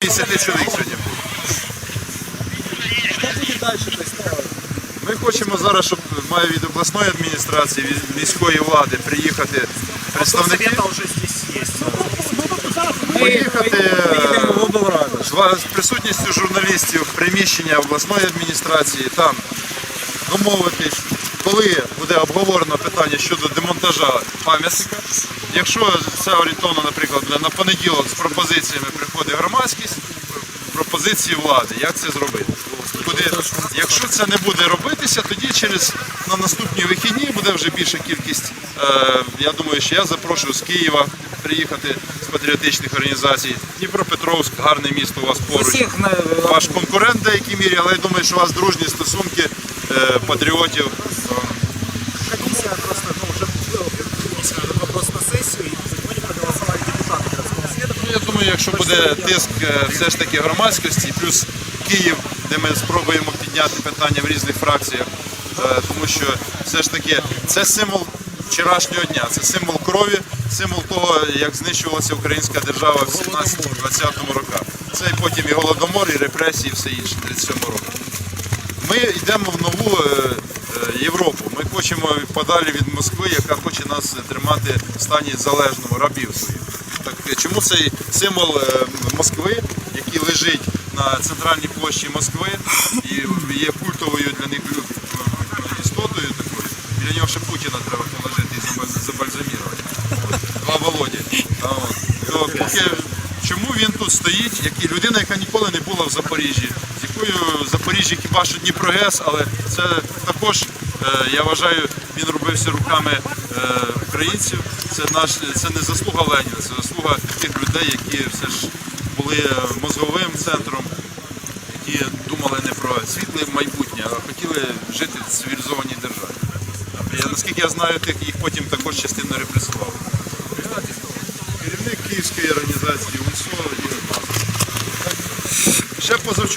50 чоловік сьогодні. Що буде далі? Ми хочемо зараз, щоб має від обласної адміністрації, від міської влади приїхати представники. Уже здесь есть. Поїхати з з присутністю журналістів в приміщення обласної адміністрації, там домовитись, коли буде обговорено питання щодо демонтажа пам'ятника. Якщо це орієнтовно, наприклад, на понеділок з пропозиціями приходить громадськість, пропозиції влади, як це зробити Куди, якщо це не буде робитися, тоді через на наступні вихідні буде вже більша кількість. Е, я думаю, що я запрошую з Києва приїхати з патріотичних організацій. Дніпропетровськ, гарне місто у вас поруч Усіх на ваш конкурент в деякій мірі, але я думаю, що у вас дружні стосунки е, патріотів. Комиссия просто, ну, уже был комиссия, этот вопрос на сессию, и за него не проголосовали депутаты городского совета. Ну, я думаю, якщо буде тиск е, все ж таки громадськості, плюс Київ, де ми спробуємо підняти питання в різних фракціях, е, тому що все ж таки це символ вчорашнього дня, це символ крові, символ того, як знищувалася українська держава в 17-20 роках. Це і потім і голодомор, і репресії, і все інше, 37 року. Ми йдемо в нову е, е, Європу. Ми хочемо подалі від Москви, яка хоче нас тримати в стані залежному рабів своїх. Так е, чому цей символ е, Москви, який лежить на центральній площі Москви і є культовою для них істотою такою? Біля нього ще Путіна треба положити і заба- забальзамірувати. Два Володі. То поки чому він тут стоїть, як і людина, яка ніколи не була в Запоріжжі, з якою Запоріжжя хіба що Дніпрогес, але це також, е, я вважаю, він робився руками е, українців. Це наш це не заслуга Леніна, це заслуга тих людей, які все ж були е, мозговим центром, які думали не про світле майбутнє, а хотіли жити в цивілізованій державі. Я, наскільки я знаю, тих їх потім також частину репресували. Керівник Київської організації УНСО Ігор. Ще позавчора.